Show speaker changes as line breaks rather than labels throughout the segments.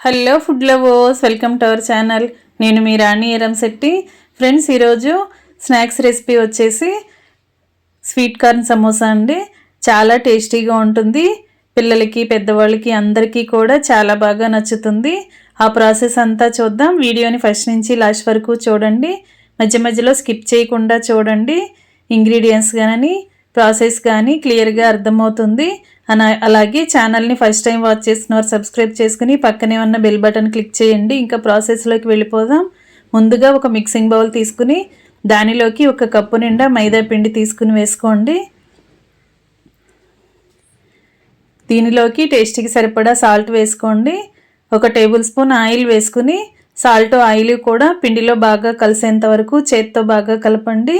Hello food lovers welcome to our channel నేను మీ Rani Eramsetti friends ఈరోజు స్నాక్స్ రెసిపీ వచ్చేసి స్వీట్ కార్న్ సమోసా అండి. చాలా టేస్టీగా ఉంటుంది. పిల్లలకి పెద్దవాళ్ళకి అందరికీ కూడా చాలా బాగా నచ్చుతుంది. ఆ ప్రాసెస్ అంతా చూద్దాం. వీడియోని ఫస్ట్ నుంచి లాస్ట్ వరకు చూడండి. మధ్య మధ్యలో స్కిప్ చేయకుండా చూడండి. ఇంగ్రీడియంట్స్ కానీ ప్రాసెస్ కానీ క్లియర్గా అర్థమవుతుంది. అలాగే ఛానల్ని ఫస్ట్ టైం వాచ్ చేసిన వారు సబ్స్క్రైబ్ చేసుకుని పక్కనే ఉన్న బెల్ బటన్ క్లిక్ చేయండి. ఇంకా ప్రాసెస్లోకి వెళ్ళిపోదాం. ముందుగా ఒక మిక్సింగ్ బౌల్ తీసుకుని దానిలోకి ఒక కప్పు నిండా మైదా పిండి తీసుకుని వేసుకోండి. దీనిలోకి టేస్ట్కి సరిపడా సాల్ట్ వేసుకోండి. ఒక టేబుల్ స్పూన్ ఆయిల్ వేసుకుని సాల్ట్ ఆయిల్ కూడా పిండిలో బాగా కలిసేంత వరకు చేత్తో బాగా కలపండి.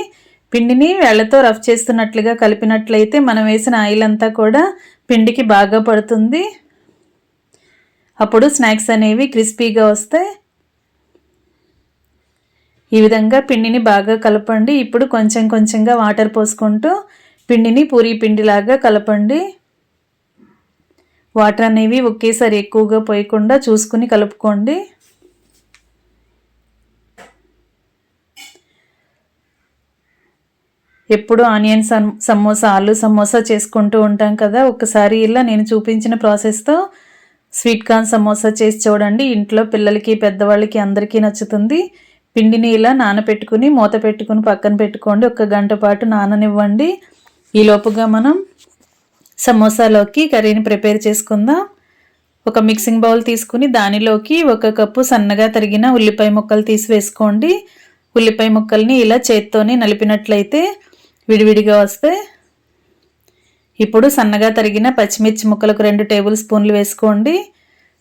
పిండిని వేళ్ళతో రఫ్ చేస్తున్నట్లుగా కలిపినట్లయితే మనం వేసిన ఆయిల్ అంతా కూడా పిండికి బాగా పడుతుంది. అప్పుడు స్నాక్స్ అనేవి క్రిస్పీగా వస్తాయి. ఈ విధంగా పిండిని బాగా కలపండి. ఇప్పుడు కొంచెం కొంచెంగా వాటర్ పోసుకుంటూ పిండిని పూరీ పిండిలాగా కలపండి. వాటర్ అనేవి ఒకేసారి ఎక్కువగా పోయకుండా చూసుకుని కలుపుకోండి. ఎప్పుడు ఆనియన్ సమోసా ఆలు సమోసా చేసుకుంటూ ఉంటాం కదా. ఒకసారి ఇలా నేను చూపించిన ప్రాసెస్తో స్వీట్ కార్న్ సమోసా చేసి చూడండి. ఇంట్లో పిల్లలకి పెద్దవాళ్ళకి అందరికీ నచ్చుతుంది. పిండిని ఇలా నానపెట్టుకుని మూత పెట్టుకుని పక్కన పెట్టుకోండి. ఒక గంట పాటు నాననివ్వండి. ఈలోపుగా మనం సమోసాలోకి కర్రీని ప్రిపేర్ చేసుకుందాం. ఒక మిక్సింగ్ బౌల్ తీసుకుని దానిలోకి ఒక కప్పు సన్నగా తరిగిన ఉల్లిపాయ ముక్కలు తీసి వేసుకోండి. ఉల్లిపాయ ముక్కల్ని ఇలా చేత్తోనే నలిపినట్లయితే విడివిడిగా వస్తే ఇప్పుడు సన్నగా తరిగిన పచ్చిమిర్చి ముక్కలకు రెండు టేబుల్ స్పూన్లు వేసుకోండి.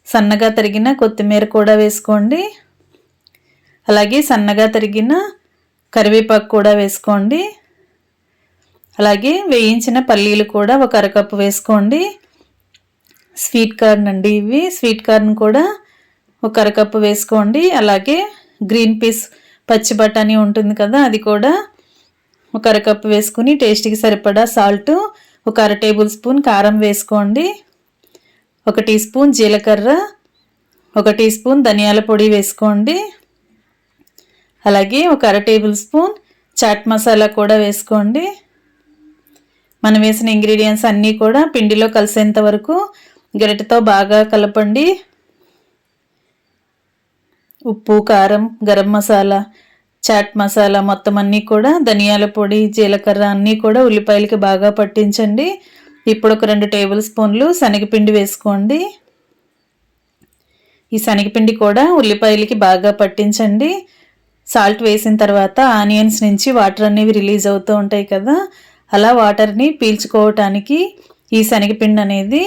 సన్నగా తరిగిన కొత్తిమీర కూడా వేసుకోండి. అలాగే సన్నగా తరిగిన కరివేపాకు కూడా వేసుకోండి. అలాగే వేయించిన పల్లీలు కూడా ఒక అరకప్పు వేసుకోండి. స్వీట్ కార్న్ అండి ఇవి. స్వీట్ కార్న్ కూడా ఒక అరకప్పు వేసుకోండి. అలాగే గ్రీన్ పీస్ పచ్చి బఠానీ ఉంటుంది కదా అది కూడా ఒక అరకప్పు వేసుకుని టేస్ట్కి సరిపడా సాల్ట్ ఒక అర టేబుల్ స్పూన్ కారం వేసుకోండి. ఒక టీ స్పూన్ జీలకర్ర ఒక టీ స్పూన్ ధనియాల పొడి వేసుకోండి. అలాగే ఒక అర టేబుల్ స్పూన్ చాట్ మసాలా కూడా వేసుకోండి. మనం వేసిన ఇంగ్రీడియంట్స్ అన్నీ కూడా పిండిలో కలిసేంత వరకు గరిటతో బాగా కలపండి. ఉప్పు కారం గరం మసాలా చాట్ మసాలా మొత్తం అన్నీ కూడా ధనియాల పొడి జీలకర్ర అన్నీ కూడా ఉల్లిపాయలకి బాగా పట్టించండి. ఇప్పుడు ఒక రెండు టేబుల్ స్పూన్లు శనగపిండి వేసుకోండి. ఈ శనగపిండి కూడా ఉల్లిపాయలకి బాగా పట్టించండి. సాల్ట్ వేసిన తర్వాత ఆనియన్స్ నుంచి వాటర్ అనేవి రిలీజ్ అవుతూ ఉంటాయి కదా అలా వాటర్ని పీల్చుకోవటానికి ఈ శనగపిండి అనేది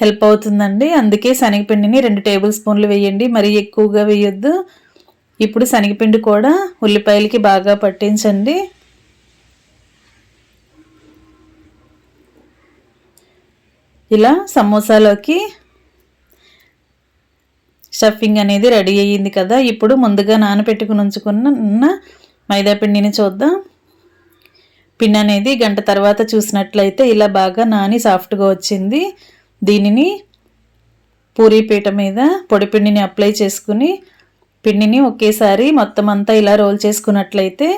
హెల్ప్ అవుతుందండి. అందుకే శనగపిండిని రెండు టేబుల్ స్పూన్లు వేయండి. మరీ ఎక్కువగా వేయొద్దు. ఇప్పుడు శనగపిండి కూడా ఉల్లిపాయలకి బాగా పట్టించండి. ఇలా సమోసాలోకి స్టఫింగ్ అనేది రెడీ అయ్యింది కదా. ఇప్పుడు ముందుగా నానపెట్టుకుని ఉంచుకున్న మైదాపిండిని చూద్దాం. పిండి అనేది గంట తర్వాత చూసినట్లయితే ఇలా బాగా నాని సాఫ్ట్గా వచ్చింది. దీనిని పూరీ పీట మీద పొడిపిండిని అప్లై చేసుకుని పిండిని ఒకేసారి మొత్తం అంతా ఇలా రోల్ చేసుకున్నట్లయితే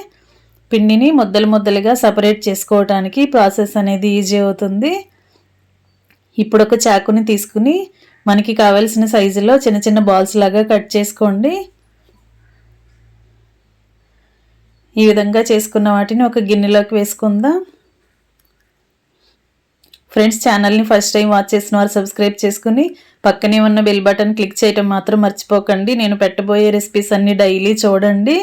పిండిని ముద్దలు ముద్దలుగా సపరేట్ చేసుకోవడానికి ప్రాసెస్ అనేది ఈజీ అవుతుంది. ఇప్పుడు ఒక చాకుని తీసుకుని మనకి కావలసిన సైజులో చిన్న చిన్న బాల్స్ లాగా కట్ చేసుకోండి. ఈ విధంగా చేసుకున్న వాటిని ఒక గిన్నెలోకి వేసుకుందాం. ఫ్రెండ్స్ ఛానల్ని ఫస్ట్ టైం వాచ్ చేసిన వారు సబ్స్క్రైబ్ చేసుకుని పక్కనే ఉన్న బెల్ బటన్ క్లిక్ చేయటం మాత్రం మర్చిపోకండి. నేను పెట్టబోయే రెసిపీస్ అన్నీ డైలీ చూడండి.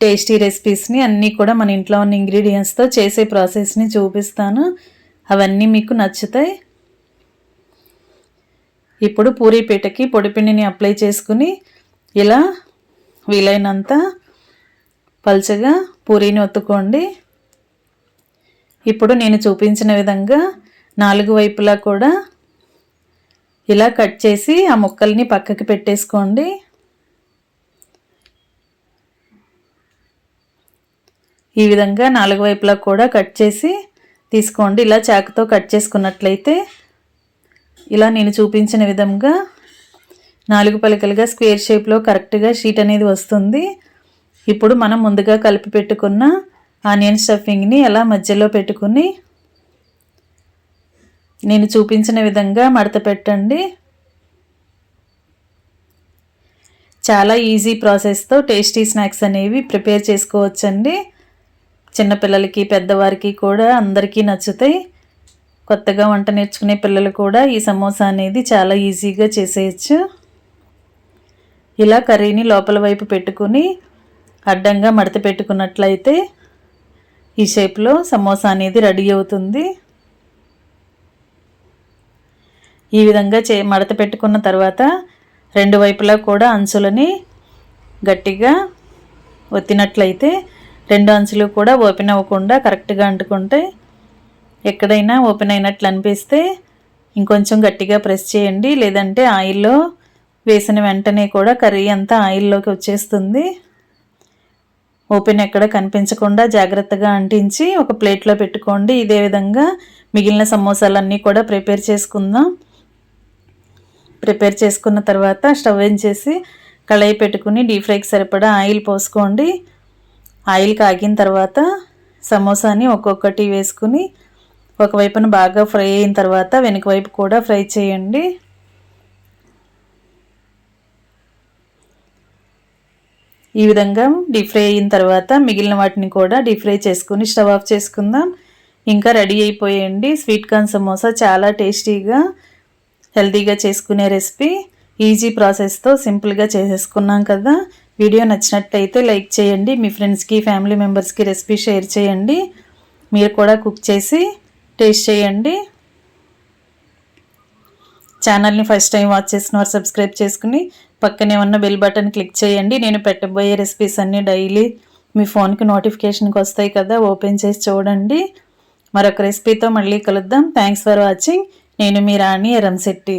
టేస్టీ రెసిపీస్ని అన్నీ కూడా మన ఇంట్లో ఉన్న ఇంగ్రీడియంట్స్తో చేసే ప్రాసెస్ని చూపిస్తాను. అవన్నీ మీకు నచ్చుతాయి. ఇప్పుడు పూరీ పీటకి పొడిపిండిని అప్లై చేసుకుని ఇలా వీలైనంత పల్చగా పూరీని ఒత్తుకోండి. ఇప్పుడు నేను చూపించిన విధంగా నాలుగు వైపులా కూడా ఇలా కట్ చేసి ఆ ముక్కల్ని పక్కకి పెట్టేసుకోండి. ఈ విధంగా నాలుగు వైపులా కూడా కట్ చేసి తీసుకోండి. ఇలా చాకుతో కట్ చేసుకున్నట్లయితే ఇలా నేను చూపించిన విధంగా నాలుగు పలకలుగా స్క్వేర్ షేప్లో కరెక్ట్గా షీట్ అనేది వస్తుంది. ఇప్పుడు మనం ముందుగా కలిపి పెట్టుకున్న ఆనియన్ స్టఫింగ్ని అలా మధ్యలో పెట్టుకుని నేను చూపించిన విధంగా మడత పెట్టండి. చాలా ఈజీ ప్రాసెస్తో టేస్టీ స్నాక్స్ అనేవి ప్రిపేర్ చేసుకోవచ్చండి. చిన్నపిల్లలకి పెద్దవారికి కూడా అందరికీ నచ్చుతాయి. కొత్తగా వంట నేర్చుకునే పిల్లలు కూడా ఈ సమోసా అనేది చాలా ఈజీగా చేసేయచ్చు. ఇలా కర్రీని లోపల వైపు పెట్టుకుని అడ్డంగా మడత పెట్టుకున్నట్లయితే ఈ షేప్లో సమోసా అనేది రెడీ అవుతుంది. ఈ విధంగా చే మడత పెట్టుకున్న తర్వాత రెండు వైపులా కూడా అంచులని గట్టిగా ఒత్తినట్లయితే రెండు అంచులు కూడా ఓపెన్ అవ్వకుండా కరెక్ట్గా అంటుకుంటే ఎక్కడైనా ఓపెన్ అయినట్లు అనిపిస్తే ఇంకొంచెం గట్టిగా ప్రెస్ చేయండి. లేదంటే ఆయిల్లో వేసిన వెంటనే కూడా కర్రీ అంతా ఆయిల్లోకి వచ్చేస్తుంది. ఓపెన్ ఎక్కడ కనిపించకుండా జాగ్రత్తగా అంటించి ఒక ప్లేట్లో పెట్టుకోండి. ఇదే విధంగా మిగిలిన సమోసాలన్నీ కూడా ప్రిపేర్ చేసుకుందాం. ప్రిపేర్ చేసుకున్న తర్వాత స్టవ్ ఏం చేసి కళాయి పెట్టుకుని డీప్ ఫ్రైకి సరిపడా ఆయిల్ పోసుకోండి. ఆయిల్ కాగిన తర్వాత సమోసాని ఒక్కొక్కటి వేసుకుని ఒకవైపున బాగా ఫ్రై అయిన తర్వాత వెనుక వైపు కూడా ఫ్రై చేయండి. ఈ విధంగా డీప్ ఫ్రై అయిన తర్వాత మిగిలిన వాటిని కూడా డీప్ ఫ్రై చేసుకుని స్టవ్ ఆఫ్ చేసుకుందాం. ఇంకా రెడీ అయిపోయండి. స్వీట్ కార్న్ సమోసా చాలా టేస్టీగా హెల్తీగా చేసుకునే రెసిపీ. ఈజీ ప్రాసెస్తో సింపుల్గా చేసేసుకున్నాం కదా. వీడియో నచ్చినట్లయితే లైక్ చేయండి. మీ ఫ్రెండ్స్కి ఫ్యామిలీ మెంబర్స్కి రెసిపీ షేర్ చేయండి. మీరు కూడా కుక్ చేసి టేస్ట్ చేయండి. ఛానల్ని ఫస్ట్ టైం వాచ్ చేసిన వారు సబ్స్క్రైబ్ చేసుకుని పక్కనే ఉన్న బెల్ బటన్ క్లిక్ చేయండి. నేను పెట్టబోయే రెసిపీస్ అన్నీ డైలీ మీ ఫోన్కి నోటిఫికేషన్కి వస్తాయి కదా ఓపెన్ చేసి చూడండి. మరొక రెసిపీతో మళ్ళీ కలుద్దాం. థ్యాంక్స్ ఫర్ వాచింగ్ నేను మీ రాణి ఎరంశెట్టి